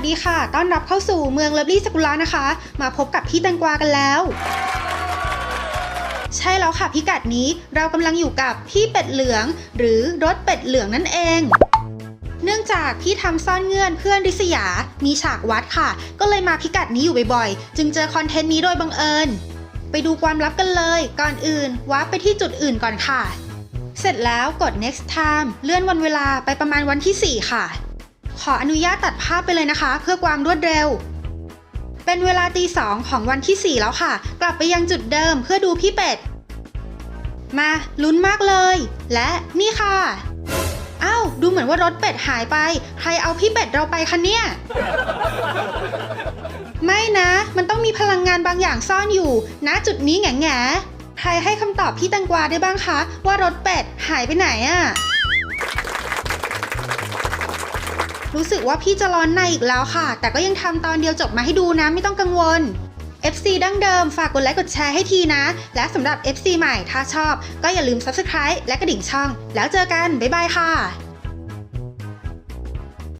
สดีค่ะ ต้อนรับเข้าสู่เมืองเลิฟลี่สกุลานะคะ มาพบกับพี่แตงกวากันแล้ว ใช่แล้วค่ะพิกัดนี้เรากำลังอยู่กับพี่เป็ดเหลือง หรือรถเป็ดเหลืองนั่นเอง เนื่องจากพี่ทำซ่อนเงื่อนเพื่อนริษยา มีฉากวัดค่ะ ก็เลยมาพิกัดนี้อยู่บ่อยๆ จึงเจอคอนเทนต์นี้โดยบังเอิญ ไปดูความลับกันเลย ก่อนอื่นวาร์ปไปที่จุดอื่นก่อนค่ะ เสร็จแล้วกด next time เลื่อนวันเวลาไปประมาณวันที่ 4 ค่ะ ขออนุญาตตัดภาพไปเลยนะคะ เพื่อความรวดเร็ว เป็นเวลาตีสองของวันที่ 4 แล้วค่ะ กลับไปยังจุดเดิมเพื่อดูพี่เป็ด มาลุ้นมากเลย และนี่ค่ะอ้าวดูเหมือนว่ารถเป็ดหายไป ใครเอาพี่เป็ดเราไปคะเนี่ย ไม่นะ มันต้องมีพลังงานบางอย่างซ่อนอยู่ณจุดนี้แง่แง่ใครให้คำตอบพี่แตังกวาได้บ้างคะ ว่ารถเป็ดหายไปไหนอะ รู้สึกว่าพี่จะร้อนในอีกแล้วค่ะ แต่ก็ยังทำตอนเดียวจบมาให้ดูนะไม่ต้องกังวล FC ดั้งเดิม ฝากกดไลค์กดแชร์ให้ทีนะ และสำหรับ FC ใหม่ถ้าชอบ ก็อย่าลืม Subscribe และกระดิ่งช่อง แล้วเจอกัน บ๊ายบายค่ะ